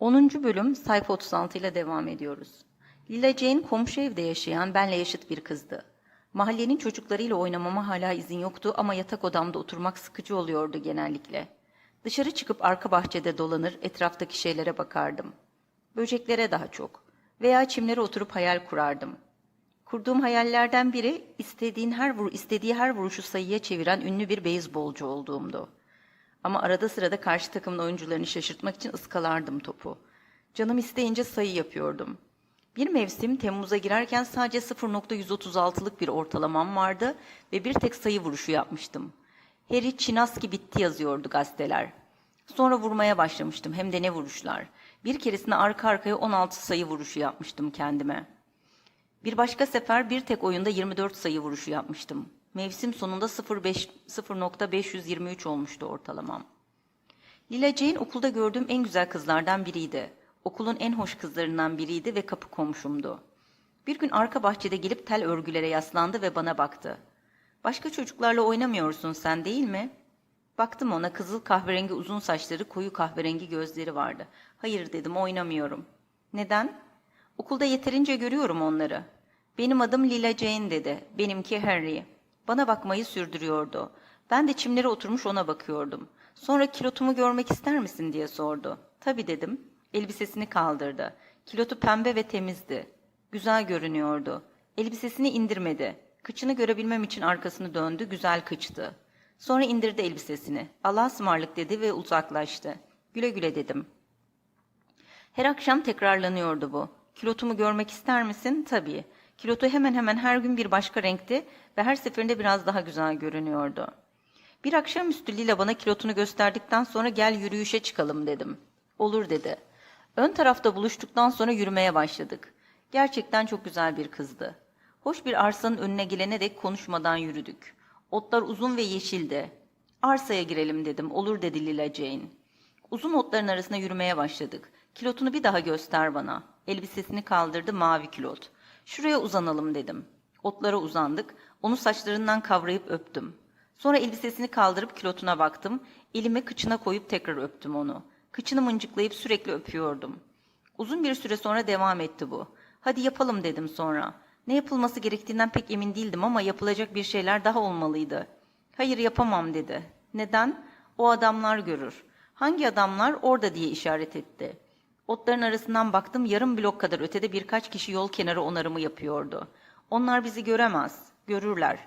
10. bölüm sayfa 36 ile devam ediyoruz. Lila Jane komşu evde yaşayan benle yaşıt bir kızdı. Mahallenin çocuklarıyla oynamama hala izin yoktu ama yatak odamda oturmak sıkıcı oluyordu genellikle. Dışarı çıkıp arka bahçede dolanır, etraftaki şeylere bakardım. Böceklere daha çok. Veya çimlere oturup hayal kurardım. Kurduğum hayallerden biri istediğin her vur istediği her vuruşu sayıya çeviren ünlü bir beyzbolcu olduğumdu. Ama arada sırada karşı takımın oyuncularını şaşırtmak için ıskalardım topu. Canım isteyince sayı yapıyordum. Bir mevsim Temmuz'a girerken sadece 0.136'lık bir ortalamam vardı ve bir tek sayı vuruşu yapmıştım. Harry Çinaski bitti yazıyordu gazeteler. Sonra vurmaya başlamıştım hem de ne vuruşlar. Bir keresinde arka arkaya 16 sayı vuruşu yapmıştım kendime. Bir başka sefer bir tek oyunda 24 sayı vuruşu yapmıştım. Mevsim sonunda 0.5 0.523 olmuştu ortalamam. Lila Jane okulda gördüğüm en güzel kızlardan biriydi. Okulun en hoş kızlarından biriydi ve kapı komşumdu. Bir gün arka bahçede gelip tel örgülere yaslandı ve bana baktı. Başka çocuklarla oynamıyorsun sen değil mi? Baktım ona kızıl kahverengi uzun saçları, koyu kahverengi gözleri vardı. Hayır dedim oynamıyorum. Neden? Okulda yeterince görüyorum onları. Benim adım Lila Jane dedi. Benimki Harry. Bana bakmayı sürdürüyordu. Ben de çimlere oturmuş ona bakıyordum. Sonra kilotumu görmek ister misin diye sordu. Tabii dedim. Elbisesini kaldırdı. Kilotu pembe ve temizdi. Güzel görünüyordu. Elbisesini indirmedi. Kıçını görebilmem için arkasını döndü, güzel kıçtı. Sonra indirdi elbisesini. Allah'a ısmarlık dedi ve uzaklaştı. Güle güle dedim. Her akşam tekrarlanıyordu bu. Kilotumu görmek ister misin? Tabii. Kilotu hemen hemen her gün bir başka renkti ve her seferinde biraz daha güzel görünüyordu. Bir akşamüstü Lila bana kilotunu gösterdikten sonra gel yürüyüşe çıkalım dedim. Olur dedi. Ön tarafta buluştuktan sonra yürümeye başladık. Gerçekten çok güzel bir kızdı. Hoş bir arsanın önüne gelene dek konuşmadan yürüdük. Otlar uzun ve yeşildi. Arsaya girelim dedim. Olur dedi Lila Jane. Uzun otların arasında yürümeye başladık. Kilotunu bir daha göster bana. Elbisesini kaldırdı mavi kilot. Şuraya uzanalım dedim. Otlara uzandık. Onu saçlarından kavrayıp öptüm. Sonra elbisesini kaldırıp kilotuna baktım. Elimi kıçına koyup tekrar öptüm onu. Kıçını mıncıklayıp sürekli öpüyordum. Uzun bir süre sonra devam etti bu. Hadi yapalım dedim sonra. Ne yapılması gerektiğinden pek emin değildim ama yapılacak bir şeyler daha olmalıydı. Hayır yapamam dedi. Neden? O adamlar görür. Hangi adamlar orada diye işaret etti. Otların arasından baktım yarım blok kadar ötede birkaç kişi yol kenarı onarımı yapıyordu. Onlar bizi göremez, görürler.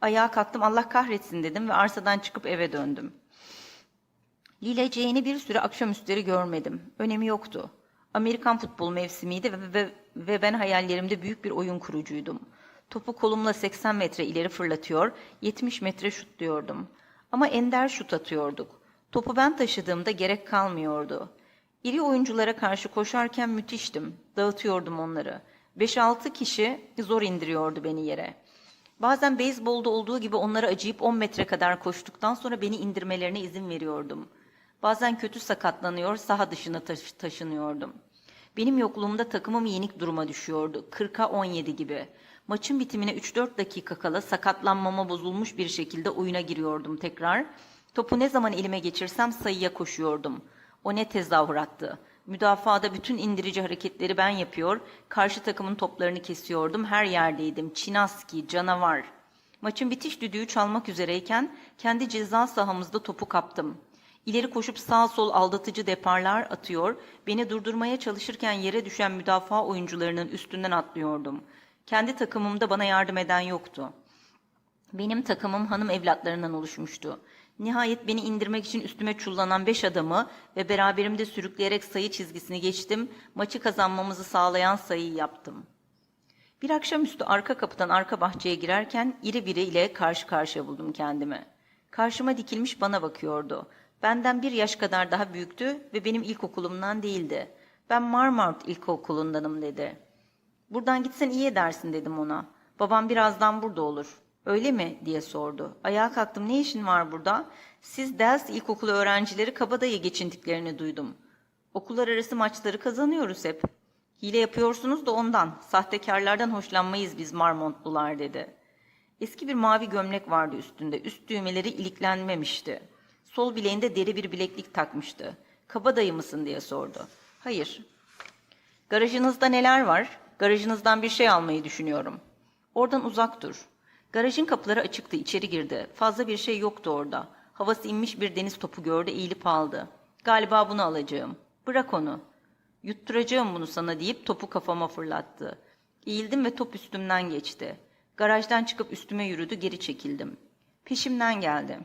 Ayağa kalktım Allah kahretsin dedim ve arsadan çıkıp eve döndüm. Lila Jane'i bir süre akşamüstleri görmedim. Önemi yoktu. Amerikan futbol mevsimiydi ve, ve, ve ben hayallerimde büyük bir oyun kurucuydum. Topu kolumla 80 metre ileri fırlatıyor, 70 metre şutluyordum. Ama ender şut atıyorduk. Topu ben taşıdığımda gerek kalmıyordu. İri oyunculara karşı koşarken müthiştim. Dağıtıyordum onları. 5-6 kişi zor indiriyordu beni yere. Bazen beyzbolda olduğu gibi onlara acıyıp 10 metre kadar koştuktan sonra beni indirmelerine izin veriyordum. Bazen kötü sakatlanıyor, saha dışına taş- taşınıyordum. Benim yokluğumda takımım yenik duruma düşüyordu. 40'a 17 gibi. Maçın bitimine 3-4 dakika kala sakatlanmama bozulmuş bir şekilde oyuna giriyordum tekrar. Topu ne zaman elime geçirsem sayıya koşuyordum. O ne tezahürattı. Müdafaada bütün indirici hareketleri ben yapıyor, karşı takımın toplarını kesiyordum, her yerdeydim. Çinaski, canavar. Maçın bitiş düdüğü çalmak üzereyken kendi ceza sahamızda topu kaptım. İleri koşup sağ sol aldatıcı deparlar atıyor, beni durdurmaya çalışırken yere düşen müdafaa oyuncularının üstünden atlıyordum. Kendi takımımda bana yardım eden yoktu. Benim takımım hanım evlatlarından oluşmuştu. Nihayet beni indirmek için üstüme çullanan beş adamı ve beraberimde sürükleyerek sayı çizgisini geçtim, maçı kazanmamızı sağlayan sayıyı yaptım. Bir akşamüstü arka kapıdan arka bahçeye girerken iri biriyle karşı karşıya buldum kendimi. Karşıma dikilmiş bana bakıyordu. Benden bir yaş kadar daha büyüktü ve benim ilkokulumdan değildi. Ben Marmart İlkokulu'ndanım dedi. Buradan gitsen iyi edersin dedim ona. Babam birazdan burada olur. Öyle mi diye sordu. Ayağa kalktım ne işin var burada? Siz Dels İlkokulu öğrencileri kabadayı geçindiklerini duydum. Okullar arası maçları kazanıyoruz hep. Hile yapıyorsunuz da ondan. Sahtekarlardan hoşlanmayız biz Marmontlular dedi. Eski bir mavi gömlek vardı üstünde. Üst düğmeleri iliklenmemişti. Sol bileğinde deri bir bileklik takmıştı. Kabadayı mısın diye sordu. Hayır. Garajınızda neler var? Garajınızdan bir şey almayı düşünüyorum. Oradan uzak dur. Garajın kapıları açıktı, içeri girdi. Fazla bir şey yoktu orada. Havası inmiş bir deniz topu gördü, eğilip aldı. Galiba bunu alacağım. Bırak onu. Yutturacağım bunu sana deyip topu kafama fırlattı. Eğildim ve top üstümden geçti. Garajdan çıkıp üstüme yürüdü, geri çekildim. Peşimden geldi.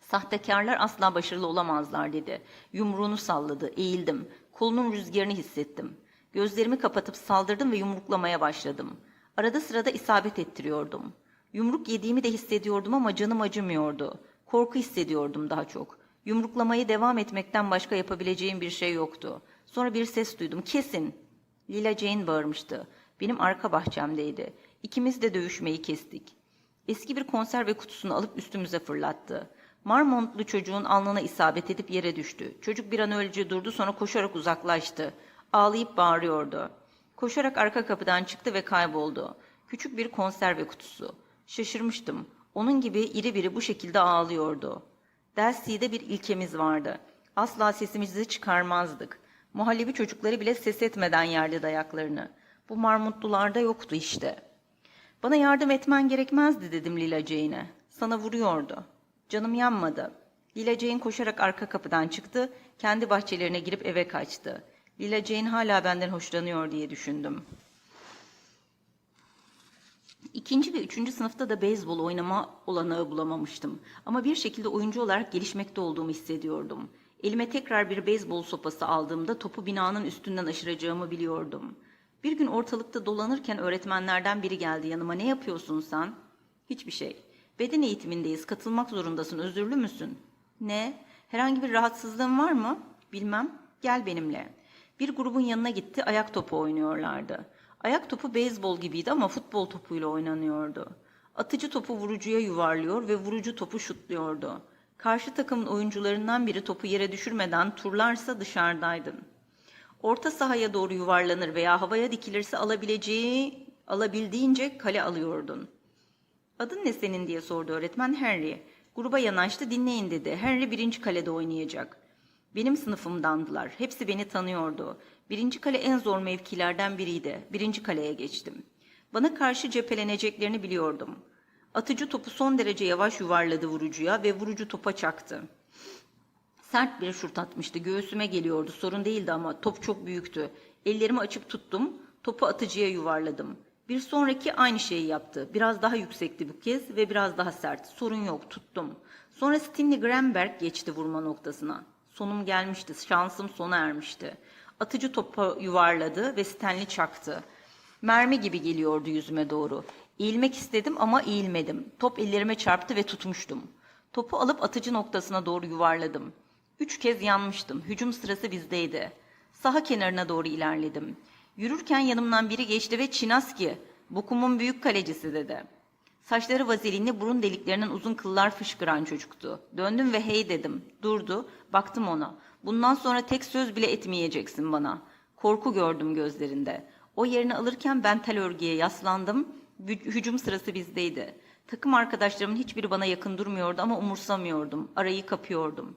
Sahtekarlar asla başarılı olamazlar dedi. Yumruğunu salladı, eğildim. Kolumun rüzgarını hissettim. Gözlerimi kapatıp saldırdım ve yumruklamaya başladım. Arada sırada isabet ettiriyordum. Yumruk yediğimi de hissediyordum ama canım acımıyordu. Korku hissediyordum daha çok. Yumruklamaya devam etmekten başka yapabileceğim bir şey yoktu. Sonra bir ses duydum. Kesin. Lila Jane bağırmıştı. Benim arka bahçemdeydi. İkimiz de dövüşmeyi kestik. Eski bir konserve kutusunu alıp üstümüze fırlattı. Marmontlu çocuğun alnına isabet edip yere düştü. Çocuk bir an öylece durdu sonra koşarak uzaklaştı. Ağlayıp bağırıyordu. Koşarak arka kapıdan çıktı ve kayboldu. Küçük bir konserve kutusu. Şaşırmıştım. Onun gibi iri biri bu şekilde ağlıyordu. Delsi'de bir ilkemiz vardı. Asla sesimizi çıkarmazdık. Muhallebi çocukları bile ses etmeden yerdi dayaklarını. Bu marmutlularda yoktu işte. Bana yardım etmen gerekmezdi dedim Lila Jane'e. Sana vuruyordu. Canım yanmadı. Lila Jane koşarak arka kapıdan çıktı, kendi bahçelerine girip eve kaçtı. Lila Jane hala benden hoşlanıyor diye düşündüm. İkinci ve üçüncü sınıfta da beyzbol oynama olanağı bulamamıştım. Ama bir şekilde oyuncu olarak gelişmekte olduğumu hissediyordum. Elime tekrar bir beyzbol sopası aldığımda topu binanın üstünden aşıracağımı biliyordum. Bir gün ortalıkta dolanırken öğretmenlerden biri geldi yanıma. Ne yapıyorsun sen? Hiçbir şey. Beden eğitimindeyiz. Katılmak zorundasın. Özürlü müsün? Ne? Herhangi bir rahatsızlığın var mı? Bilmem. Gel benimle. Bir grubun yanına gitti. Ayak topu oynuyorlardı. Ayak topu beyzbol gibiydi ama futbol topuyla oynanıyordu. Atıcı topu vurucuya yuvarlıyor ve vurucu topu şutluyordu. Karşı takımın oyuncularından biri topu yere düşürmeden turlarsa dışarıdaydın. Orta sahaya doğru yuvarlanır veya havaya dikilirse alabileceği, alabildiğince kale alıyordun. Adın ne senin diye sordu öğretmen Henry. Gruba yanaştı dinleyin dedi. Henry birinci kalede oynayacak. Benim sınıfımdandılar. Hepsi beni tanıyordu. Birinci kale en zor mevkilerden biriydi. Birinci kaleye geçtim. Bana karşı cepheleneceklerini biliyordum. Atıcı topu son derece yavaş yuvarladı vurucuya ve vurucu topa çaktı. Sert bir şut atmıştı. Göğsüme geliyordu. Sorun değildi ama top çok büyüktü. Ellerimi açıp tuttum. Topu atıcıya yuvarladım. Bir sonraki aynı şeyi yaptı. Biraz daha yüksekti bu kez ve biraz daha sert. Sorun yok, tuttum. Sonra Stinley Gramberg geçti vurma noktasına. Sonum gelmişti, şansım sona ermişti. Atıcı topu yuvarladı ve Stanley çaktı. Mermi gibi geliyordu yüzüme doğru. Eğilmek istedim ama eğilmedim. Top ellerime çarptı ve tutmuştum. Topu alıp atıcı noktasına doğru yuvarladım. Üç kez yanmıştım. Hücum sırası bizdeydi. Saha kenarına doğru ilerledim. Yürürken yanımdan biri geçti ve Çinaski, bokumun büyük kalecisi dedi. Saçları vazelinli, burun deliklerinden uzun kıllar fışkıran çocuktu. Döndüm ve hey dedim. Durdu, baktım ona. Bundan sonra tek söz bile etmeyeceksin bana. Korku gördüm gözlerinde. O yerini alırken ben tel örgüye yaslandım. Hü- Hücum sırası bizdeydi. Takım arkadaşlarımın hiçbiri bana yakın durmuyordu ama umursamıyordum. Arayı kapıyordum.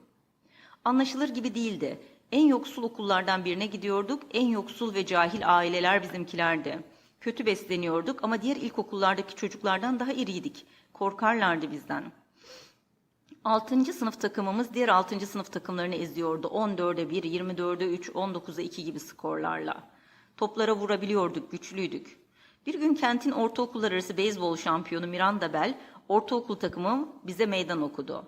Anlaşılır gibi değildi. En yoksul okullardan birine gidiyorduk. En yoksul ve cahil aileler bizimkilerdi. Kötü besleniyorduk ama diğer ilkokullardaki çocuklardan daha iriydik. Korkarlardı bizden. 6. sınıf takımımız diğer 6. sınıf takımlarını eziyordu. 14'e 1, 24'e 3, 19'a 2 gibi skorlarla. Toplara vurabiliyorduk, güçlüydük. Bir gün kentin ortaokullar arası beyzbol şampiyonu Miranda Bell, ortaokul takımı bize meydan okudu.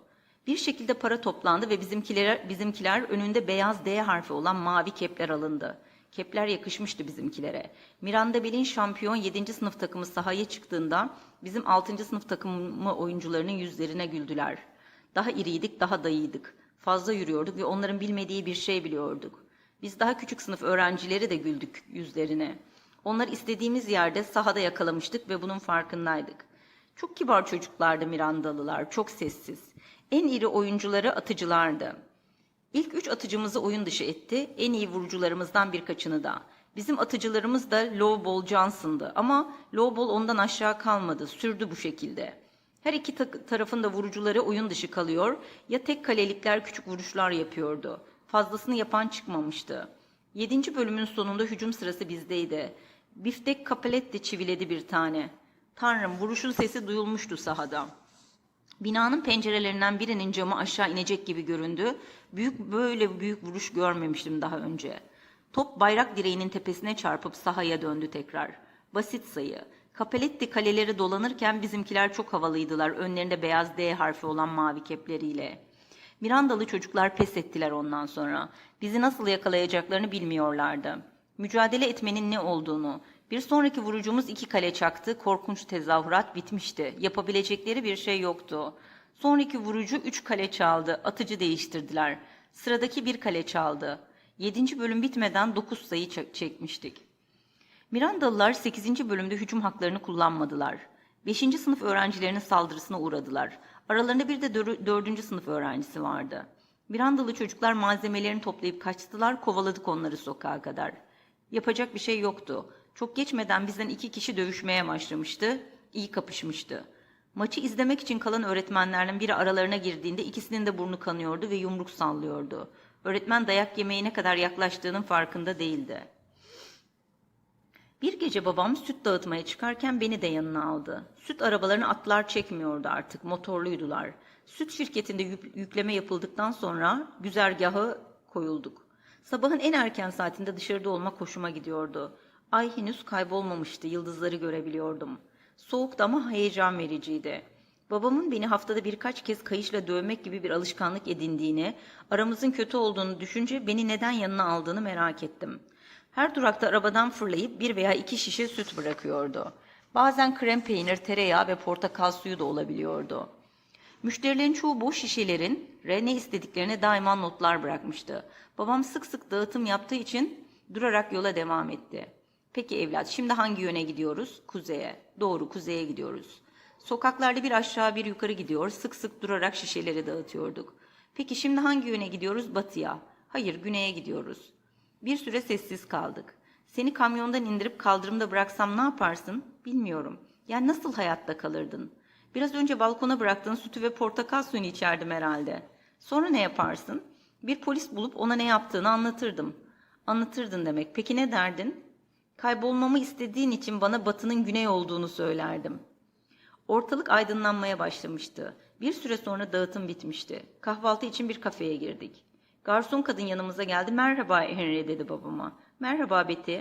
Bir şekilde para toplandı ve bizimkiler, bizimkiler önünde beyaz D harfi olan mavi kepler alındı. Kepler yakışmıştı bizimkilere. Miranda Bell'in şampiyon 7. sınıf takımı sahaya çıktığında bizim 6. sınıf takımı oyuncularının yüzlerine güldüler. Daha iriydik, daha dayıydık. Fazla yürüyorduk ve onların bilmediği bir şey biliyorduk. Biz daha küçük sınıf öğrencileri de güldük yüzlerine. Onları istediğimiz yerde sahada yakalamıştık ve bunun farkındaydık. Çok kibar çocuklardı Mirandalılar, çok sessiz. En iri oyuncuları atıcılardı. İlk üç atıcımızı oyun dışı etti, en iyi vurucularımızdan birkaçını da. Bizim atıcılarımız da low ball Johnson'dı ama low ball ondan aşağı kalmadı, sürdü bu şekilde. Her iki tak- tarafın da vurucuları oyun dışı kalıyor ya tek kalelikler küçük vuruşlar yapıyordu. Fazlasını yapan çıkmamıştı. Yedinci bölümün sonunda hücum sırası bizdeydi. Biftek kapeletti çiviledi bir tane. Tanrım vuruşun sesi duyulmuştu sahada. Binanın pencerelerinden birinin camı aşağı inecek gibi göründü. Büyük böyle büyük vuruş görmemiştim daha önce. Top bayrak direğinin tepesine çarpıp sahaya döndü tekrar. Basit sayı. Kapeletti kaleleri dolanırken bizimkiler çok havalıydılar önlerinde beyaz D harfi olan mavi kepleriyle. Mirandalı çocuklar pes ettiler ondan sonra. Bizi nasıl yakalayacaklarını bilmiyorlardı. Mücadele etmenin ne olduğunu. Bir sonraki vurucumuz iki kale çaktı. Korkunç tezahürat bitmişti. Yapabilecekleri bir şey yoktu. Sonraki vurucu üç kale çaldı. Atıcı değiştirdiler. Sıradaki bir kale çaldı. Yedinci bölüm bitmeden dokuz sayı çek- çekmiştik. Mirandalılar 8. bölümde hücum haklarını kullanmadılar. 5. sınıf öğrencilerinin saldırısına uğradılar. Aralarında bir de 4. sınıf öğrencisi vardı. Mirandalı çocuklar malzemelerini toplayıp kaçtılar, kovaladık onları sokağa kadar. Yapacak bir şey yoktu. Çok geçmeden bizden iki kişi dövüşmeye başlamıştı, iyi kapışmıştı. Maçı izlemek için kalan öğretmenlerden biri aralarına girdiğinde ikisinin de burnu kanıyordu ve yumruk sallıyordu. Öğretmen dayak yemeye ne kadar yaklaştığının farkında değildi. Bir gece babam süt dağıtmaya çıkarken beni de yanına aldı. Süt arabalarını atlar çekmiyordu artık, motorluydular. Süt şirketinde yük- yükleme yapıldıktan sonra güzergahı koyulduk. Sabahın en erken saatinde dışarıda olmak hoşuma gidiyordu. Ay henüz kaybolmamıştı, yıldızları görebiliyordum. Soğuktu ama heyecan vericiydi. Babamın beni haftada birkaç kez kayışla dövmek gibi bir alışkanlık edindiğini, aramızın kötü olduğunu düşünce beni neden yanına aldığını merak ettim. Her durakta arabadan fırlayıp bir veya iki şişe süt bırakıyordu. Bazen krem peynir, tereyağı ve portakal suyu da olabiliyordu. Müşterilerin çoğu boş şişelerin ne istediklerine daima notlar bırakmıştı. Babam sık sık dağıtım yaptığı için durarak yola devam etti. Peki evlat, şimdi hangi yöne gidiyoruz? Kuzeye. Doğru, kuzeye gidiyoruz. Sokaklarda bir aşağı bir yukarı gidiyor, sık sık durarak şişeleri dağıtıyorduk. Peki şimdi hangi yöne gidiyoruz? Batıya. Hayır, güneye gidiyoruz. Bir süre sessiz kaldık. Seni kamyondan indirip kaldırımda bıraksam ne yaparsın? Bilmiyorum. Yani nasıl hayatta kalırdın? Biraz önce balkona bıraktığın sütü ve portakal suyunu içerdim herhalde. Sonra ne yaparsın? Bir polis bulup ona ne yaptığını anlatırdım. Anlatırdın demek. Peki ne derdin? Kaybolmamı istediğin için bana batının güney olduğunu söylerdim. Ortalık aydınlanmaya başlamıştı. Bir süre sonra dağıtım bitmişti. Kahvaltı için bir kafeye girdik. Garson kadın yanımıza geldi. Merhaba Henry dedi babama. Merhaba Betty.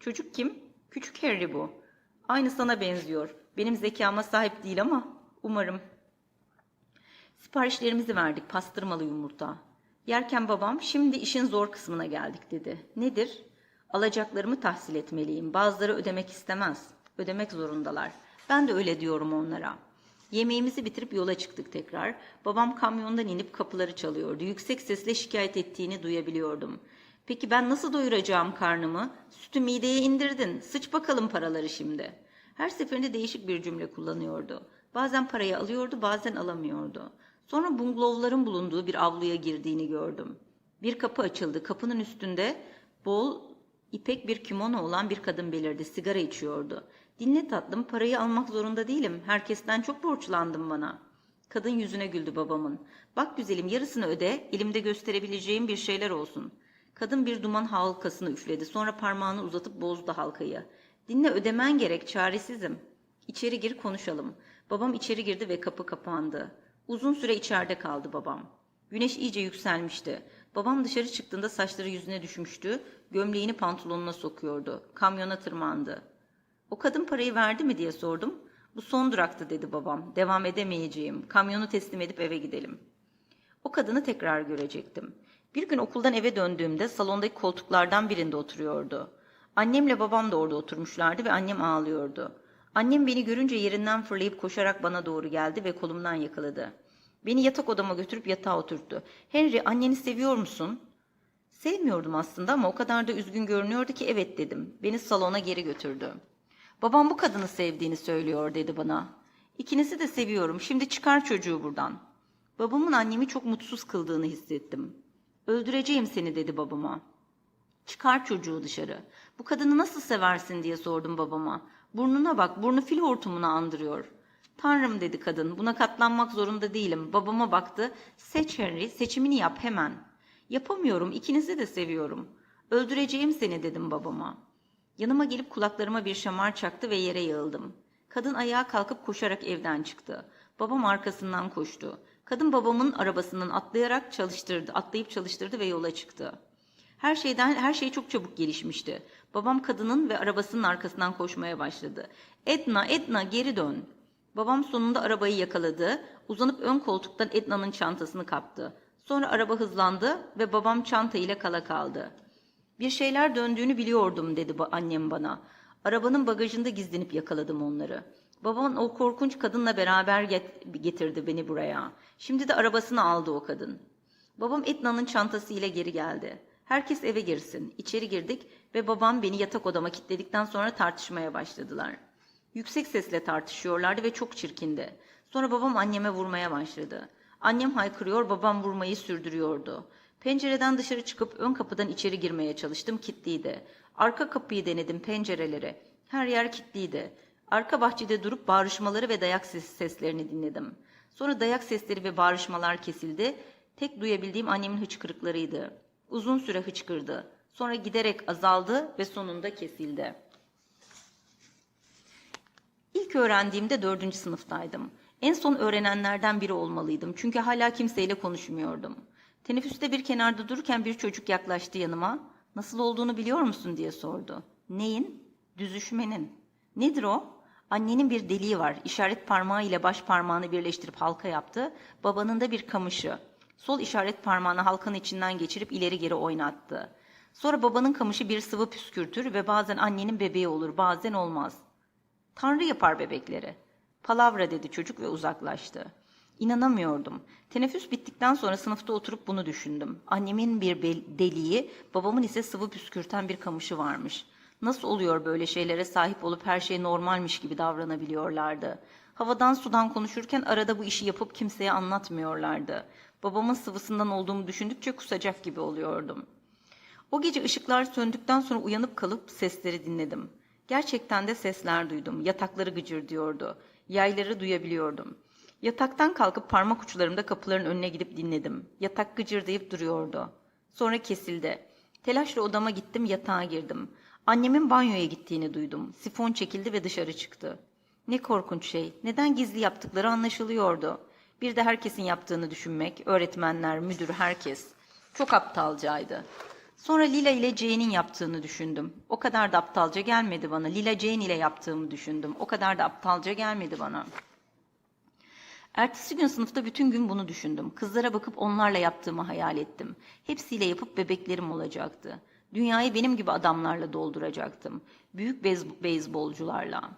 Çocuk kim? Küçük Henry bu. Aynı sana benziyor. Benim zekama sahip değil ama umarım. Siparişlerimizi verdik. Pastırmalı yumurta. Yerken babam şimdi işin zor kısmına geldik dedi. Nedir? Alacaklarımı tahsil etmeliyim. Bazıları ödemek istemez. Ödemek zorundalar. Ben de öyle diyorum onlara. Yemeğimizi bitirip yola çıktık tekrar. Babam kamyondan inip kapıları çalıyordu. Yüksek sesle şikayet ettiğini duyabiliyordum. Peki ben nasıl doyuracağım karnımı? Sütü mideye indirdin. Sıç bakalım paraları şimdi. Her seferinde değişik bir cümle kullanıyordu. Bazen parayı alıyordu, bazen alamıyordu. Sonra bungalovların bulunduğu bir avluya girdiğini gördüm. Bir kapı açıldı. Kapının üstünde bol ipek bir kimono olan bir kadın belirdi. Sigara içiyordu. Dinle tatlım, parayı almak zorunda değilim. Herkesten çok borçlandım bana. Kadın yüzüne güldü babamın. Bak güzelim yarısını öde, elimde gösterebileceğim bir şeyler olsun. Kadın bir duman halkasını üfledi. Sonra parmağını uzatıp bozdu halkayı. Dinle ödemen gerek, çaresizim. İçeri gir konuşalım. Babam içeri girdi ve kapı kapandı. Uzun süre içeride kaldı babam. Güneş iyice yükselmişti. Babam dışarı çıktığında saçları yüzüne düşmüştü. Gömleğini pantolonuna sokuyordu. Kamyona tırmandı. O kadın parayı verdi mi diye sordum. Bu son duraktı dedi babam. Devam edemeyeceğim. Kamyonu teslim edip eve gidelim. O kadını tekrar görecektim. Bir gün okuldan eve döndüğümde salondaki koltuklardan birinde oturuyordu. Annemle babam da orada oturmuşlardı ve annem ağlıyordu. Annem beni görünce yerinden fırlayıp koşarak bana doğru geldi ve kolumdan yakaladı. Beni yatak odama götürüp yatağa oturttu. Henry anneni seviyor musun? Sevmiyordum aslında ama o kadar da üzgün görünüyordu ki evet dedim. Beni salona geri götürdü. Babam bu kadını sevdiğini söylüyor dedi bana. İkinizi de seviyorum. Şimdi çıkar çocuğu buradan. Babamın annemi çok mutsuz kıldığını hissettim. Öldüreceğim seni dedi babama. Çıkar çocuğu dışarı. Bu kadını nasıl seversin diye sordum babama. Burnuna bak, burnu fil hortumunu andırıyor. Tanrım dedi kadın, buna katlanmak zorunda değilim. Babama baktı, seç Henry, seçimini yap hemen. Yapamıyorum, ikinizi de seviyorum. Öldüreceğim seni dedim babama. Yanıma gelip kulaklarıma bir şamar çaktı ve yere yığıldım. Kadın ayağa kalkıp koşarak evden çıktı. Babam arkasından koştu. Kadın babamın arabasından atlayarak çalıştırdı, atlayıp çalıştırdı ve yola çıktı. Her şeyden her şey çok çabuk gelişmişti. Babam kadının ve arabasının arkasından koşmaya başladı. Edna, Edna geri dön. Babam sonunda arabayı yakaladı. Uzanıp ön koltuktan Edna'nın çantasını kaptı. Sonra araba hızlandı ve babam çanta ile kala kaldı. Bir şeyler döndüğünü biliyordum dedi annem bana. Arabanın bagajında gizlenip yakaladım onları. Babam o korkunç kadınla beraber get- getirdi beni buraya. Şimdi de arabasını aldı o kadın. Babam Etna'nın çantası ile geri geldi. Herkes eve girsin. İçeri girdik ve babam beni yatak odama kilitledikten sonra tartışmaya başladılar. Yüksek sesle tartışıyorlardı ve çok çirkindi. Sonra babam anneme vurmaya başladı. Annem haykırıyor, babam vurmayı sürdürüyordu. Pencereden dışarı çıkıp ön kapıdan içeri girmeye çalıştım, kilitliydi. Arka kapıyı denedim, pencerelere. Her yer kilitliydi. Arka bahçede durup bağırışmaları ve dayak ses- seslerini dinledim. Sonra dayak sesleri ve bağırışmalar kesildi. Tek duyabildiğim annemin hıçkırıklarıydı. Uzun süre hıçkırdı. Sonra giderek azaldı ve sonunda kesildi. İlk öğrendiğimde dördüncü sınıftaydım. En son öğrenenlerden biri olmalıydım çünkü hala kimseyle konuşmuyordum. Teneffüste bir kenarda dururken bir çocuk yaklaştı yanıma. Nasıl olduğunu biliyor musun diye sordu. Neyin? Düzüşmenin. Nedir o? Annenin bir deliği var. İşaret parmağı ile baş parmağını birleştirip halka yaptı. Babanın da bir kamışı. Sol işaret parmağını halkanın içinden geçirip ileri geri oynattı. Sonra babanın kamışı bir sıvı püskürtür ve bazen annenin bebeği olur, bazen olmaz. Tanrı yapar bebekleri. Palavra dedi çocuk ve uzaklaştı. İnanamıyordum. Teneffüs bittikten sonra sınıfta oturup bunu düşündüm. Annemin bir deliği, babamın ise sıvı püskürten bir kamışı varmış. Nasıl oluyor böyle şeylere sahip olup her şey normalmiş gibi davranabiliyorlardı? Havadan sudan konuşurken arada bu işi yapıp kimseye anlatmıyorlardı. Babamın sıvısından olduğumu düşündükçe kusacak gibi oluyordum. O gece ışıklar söndükten sonra uyanıp kalıp sesleri dinledim. Gerçekten de sesler duydum. Yatakları gıcırdıyordu. Yayları duyabiliyordum. Yataktan kalkıp parmak uçlarımda kapıların önüne gidip dinledim. Yatak gıcırdayıp duruyordu. Sonra kesildi. Telaşla odama gittim, yatağa girdim. Annemin banyoya gittiğini duydum. Sifon çekildi ve dışarı çıktı. Ne korkunç şey. Neden gizli yaptıkları anlaşılıyordu. Bir de herkesin yaptığını düşünmek, öğretmenler, müdür, herkes. Çok aptalcaydı. Sonra Lila ile Jane'in yaptığını düşündüm. O kadar da aptalca gelmedi bana. Lila Jane ile yaptığımı düşündüm. O kadar da aptalca gelmedi bana. Ertesi gün sınıfta bütün gün bunu düşündüm. Kızlara bakıp onlarla yaptığımı hayal ettim. Hepsiyle yapıp bebeklerim olacaktı. Dünyayı benim gibi adamlarla dolduracaktım. Büyük beyz- beyzbolcularla.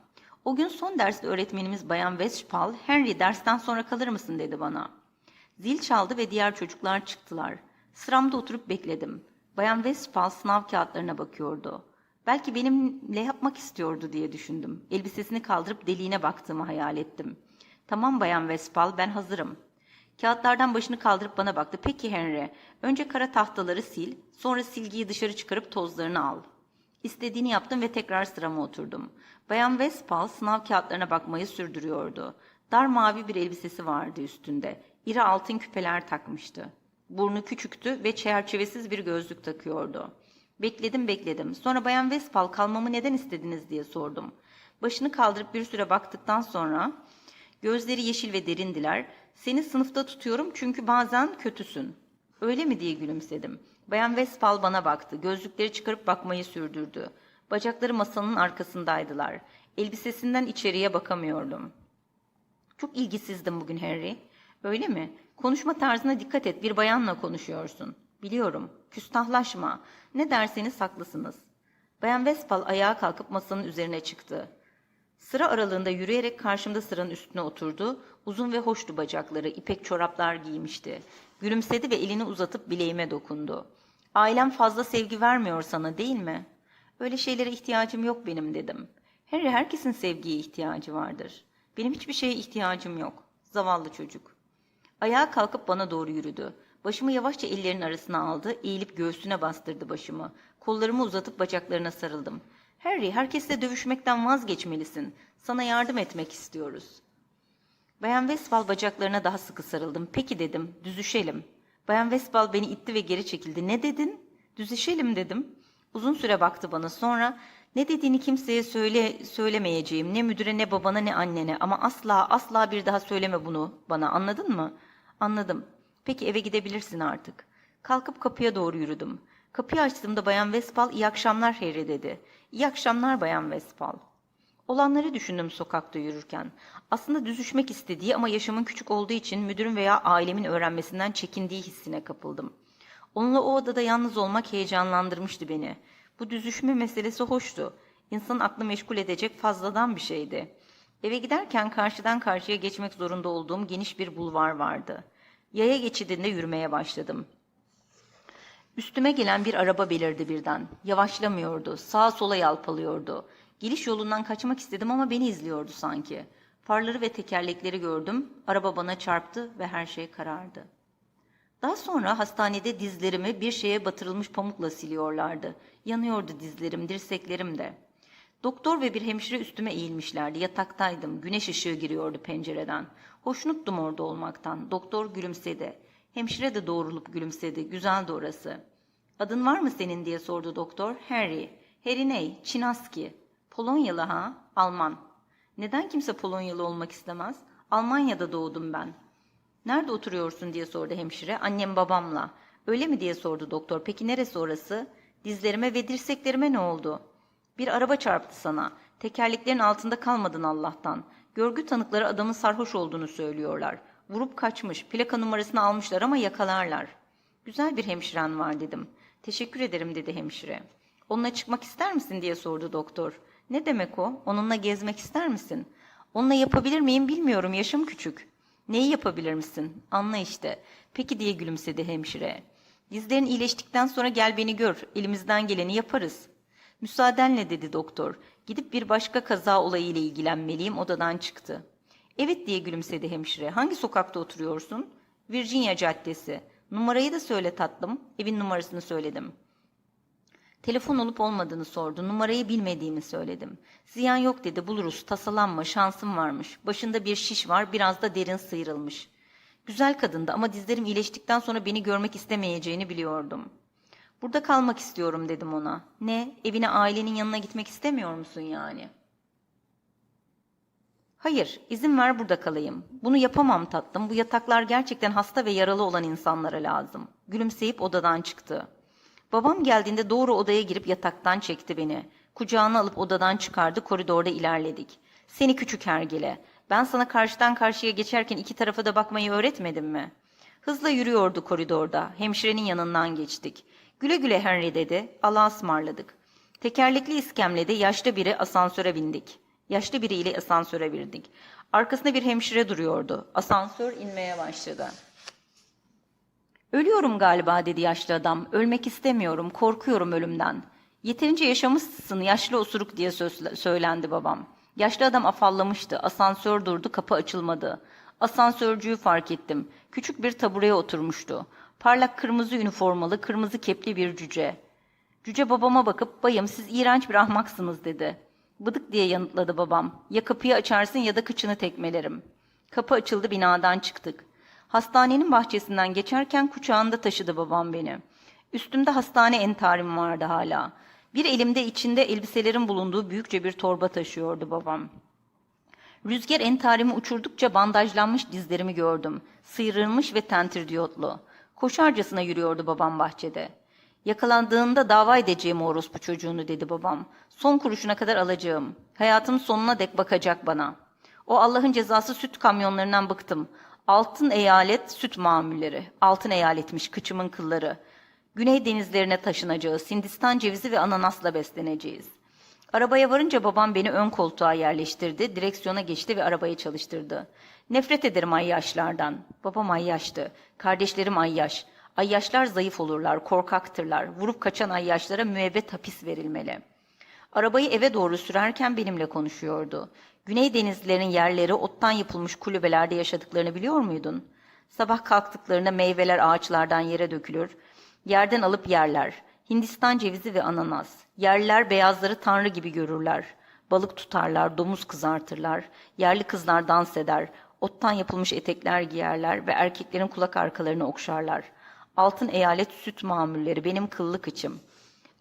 O gün son derste öğretmenimiz Bayan Westphal, Henry dersten sonra kalır mısın dedi bana. Zil çaldı ve diğer çocuklar çıktılar. Sıramda oturup bekledim. Bayan Westphal sınav kağıtlarına bakıyordu. Belki benimle yapmak istiyordu diye düşündüm. Elbisesini kaldırıp deliğine baktığımı hayal ettim. Tamam Bayan Westphal ben hazırım. Kağıtlardan başını kaldırıp bana baktı. Peki Henry, önce kara tahtaları sil, sonra silgiyi dışarı çıkarıp tozlarını al. İstediğini yaptım ve tekrar sırama oturdum. Bayan Westphal sınav kağıtlarına bakmayı sürdürüyordu. Dar mavi bir elbisesi vardı üstünde. İri altın küpeler takmıştı. Burnu küçüktü ve çerçevesiz bir gözlük takıyordu. Bekledim bekledim. Sonra Bayan Westphal kalmamı neden istediniz diye sordum. Başını kaldırıp bir süre baktıktan sonra gözleri yeşil ve derindiler. Seni sınıfta tutuyorum çünkü bazen kötüsün. Öyle mi diye gülümsedim. Bayan Westphal bana baktı. Gözlükleri çıkarıp bakmayı sürdürdü. Bacakları masanın arkasındaydılar. Elbisesinden içeriye bakamıyordum. Çok ilgisizdim bugün Harry. Öyle mi? Konuşma tarzına dikkat et. Bir bayanla konuşuyorsun. Biliyorum. Küstahlaşma. Ne derseniz haklısınız. Bayan Westphal ayağa kalkıp masanın üzerine çıktı. Sıra aralığında yürüyerek karşımda sıranın üstüne oturdu. Uzun ve hoştu bacakları, ipek çoraplar giymişti. Gülümsedi ve elini uzatıp bileğime dokundu. Ailem fazla sevgi vermiyor sana değil mi? Öyle şeylere ihtiyacım yok benim dedim. Harry herkesin sevgiye ihtiyacı vardır. Benim hiçbir şeye ihtiyacım yok. Zavallı çocuk. Ayağa kalkıp bana doğru yürüdü. Başımı yavaşça ellerinin arasına aldı, eğilip göğsüne bastırdı başımı. Kollarımı uzatıp bacaklarına sarıldım. Harry, herkesle dövüşmekten vazgeçmelisin. Sana yardım etmek istiyoruz. Bayan Westphal bacaklarına daha sıkı sarıldım. Peki dedim, düzüşelim. Bayan Westphal beni itti ve geri çekildi. Ne dedin? Düzüşelim dedim. Uzun süre baktı bana sonra ne dediğini kimseye söyle söylemeyeceğim. Ne müdüre ne babana ne annene ama asla asla bir daha söyleme bunu bana anladın mı? Anladım. Peki eve gidebilirsin artık. Kalkıp kapıya doğru yürüdüm. Kapıyı açtığımda Bayan Vespal iyi akşamlar Harry dedi. İyi akşamlar Bayan Vespal. Olanları düşündüm sokakta yürürken. Aslında düzüşmek istediği ama yaşımın küçük olduğu için müdürün veya ailemin öğrenmesinden çekindiği hissine kapıldım. Onunla o odada yalnız olmak heyecanlandırmıştı beni. Bu düzüşme meselesi hoştu. İnsanın aklı meşgul edecek fazladan bir şeydi. Eve giderken karşıdan karşıya geçmek zorunda olduğum geniş bir bulvar vardı. Yaya geçidinde yürümeye başladım. Üstüme gelen bir araba belirdi birden. Yavaşlamıyordu, sağa sola yalpalıyordu. Geliş yolundan kaçmak istedim ama beni izliyordu sanki. Farları ve tekerlekleri gördüm, araba bana çarptı ve her şey karardı. Daha sonra hastanede dizlerimi bir şeye batırılmış pamukla siliyorlardı. Yanıyordu dizlerim, dirseklerim de. Doktor ve bir hemşire üstüme eğilmişlerdi. Yataktaydım. Güneş ışığı giriyordu pencereden. Hoşnuttum orada olmaktan. Doktor gülümsedi. Hemşire de doğrulup gülümsedi. Güzeldi orası. Adın var mı senin diye sordu doktor. Harry. Harry ney? Çinaski. Polonyalı ha? Alman. Neden kimse Polonyalı olmak istemez? Almanya'da doğdum ben. Nerede oturuyorsun diye sordu hemşire. Annem babamla. Öyle mi diye sordu doktor. Peki neresi orası? Dizlerime ve dirseklerime ne oldu? Bir araba çarptı sana. Tekerleklerin altında kalmadın Allah'tan. Görgü tanıkları adamın sarhoş olduğunu söylüyorlar. Vurup kaçmış. Plaka numarasını almışlar ama yakalarlar. Güzel bir hemşiren var dedim. Teşekkür ederim dedi hemşire. Onunla çıkmak ister misin diye sordu doktor. Ne demek o? Onunla gezmek ister misin? Onunla yapabilir miyim bilmiyorum. Yaşım küçük. Neyi yapabilir misin? Anla işte. Peki diye gülümsedi hemşire. Dizlerin iyileştikten sonra gel beni gör. Elimizden geleni yaparız. Müsaadenle dedi doktor. Gidip bir başka kaza olayı ile ilgilenmeliyim odadan çıktı. Evet diye gülümsedi hemşire. Hangi sokakta oturuyorsun? Virginia Caddesi. Numarayı da söyle tatlım. Evin numarasını söyledim. Telefon olup olmadığını sordu. Numarayı bilmediğimi söyledim. Ziyan yok dedi. Buluruz. Tasalanma. Şansım varmış. Başında bir şiş var. Biraz da derin sıyrılmış. Güzel kadındı ama dizlerim iyileştikten sonra beni görmek istemeyeceğini biliyordum. Burada kalmak istiyorum dedim ona. Ne? Evine ailenin yanına gitmek istemiyor musun yani? Hayır, izin ver burada kalayım. Bunu yapamam tatlım. Bu yataklar gerçekten hasta ve yaralı olan insanlara lazım. Gülümseyip odadan çıktı. Babam geldiğinde doğru odaya girip yataktan çekti beni. Kucağına alıp odadan çıkardı, koridorda ilerledik. Seni küçük hergele. Ben sana karşıdan karşıya geçerken iki tarafa da bakmayı öğretmedim mi? Hızla yürüyordu koridorda. Hemşirenin yanından geçtik. Güle güle Henry dedi. Allah'a ısmarladık. Tekerlekli iskemlede yaşlı biri asansöre bindik. Yaşlı biriyle asansöre bindik. Arkasında bir hemşire duruyordu. Asansör inmeye başladı. Ölüyorum galiba dedi yaşlı adam. Ölmek istemiyorum, korkuyorum ölümden. Yeterince yaşamışsın yaşlı osuruk diye söylendi babam. Yaşlı adam afallamıştı. Asansör durdu, kapı açılmadı. Asansörcüyü fark ettim. Küçük bir tabureye oturmuştu. Parlak kırmızı üniformalı, kırmızı kepli bir cüce. Cüce babama bakıp bayım siz iğrenç bir ahmaksınız dedi. Bıdık diye yanıtladı babam. Ya kapıyı açarsın ya da kıçını tekmelerim. Kapı açıldı binadan çıktık. Hastanenin bahçesinden geçerken kucağında taşıdı babam beni. Üstümde hastane entarim vardı hala. Bir elimde içinde elbiselerin bulunduğu büyükçe bir torba taşıyordu babam. Rüzgar entarimi uçurdukça bandajlanmış dizlerimi gördüm. Sıyrılmış ve tentir diyotlu. Koşarcasına yürüyordu babam bahçede. Yakalandığında dava edeceğim o orospu çocuğunu dedi babam. Son kuruşuna kadar alacağım. Hayatım sonuna dek bakacak bana. O Allah'ın cezası süt kamyonlarından bıktım. Altın eyalet süt mamulleri. Altın eyaletmiş kıçımın kılları. Güney denizlerine taşınacağız. Hindistan cevizi ve ananasla besleneceğiz. Arabaya varınca babam beni ön koltuğa yerleştirdi, direksiyona geçti ve arabayı çalıştırdı. Nefret ederim ayyaşlardan. Babam ayyaştı. Kardeşlerim ayyaş. Ayyaşlar zayıf olurlar, korkaktırlar. Vurup kaçan ayyaşlara müebbet hapis verilmeli. Arabayı eve doğru sürerken benimle konuşuyordu. Güney denizlerin yerleri ottan yapılmış kulübelerde yaşadıklarını biliyor muydun? Sabah kalktıklarında meyveler ağaçlardan yere dökülür. Yerden alıp yerler. Hindistan cevizi ve ananas. Yerliler beyazları tanrı gibi görürler. Balık tutarlar, domuz kızartırlar. Yerli kızlar dans eder. Ottan yapılmış etekler giyerler ve erkeklerin kulak arkalarını okşarlar. Altın eyalet süt mamulleri benim kıllı kıçım.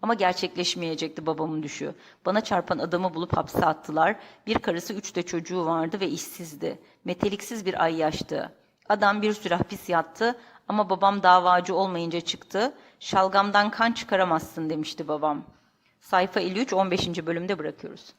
Ama gerçekleşmeyecekti babamın düşü. Bana çarpan adamı bulup hapse attılar. Bir karısı üç de çocuğu vardı ve işsizdi. Meteliksiz bir ay yaştı. Adam bir süre hapis yattı ama babam davacı olmayınca çıktı. Şalgamdan kan çıkaramazsın demişti babam. Sayfa 53 15. bölümde bırakıyoruz.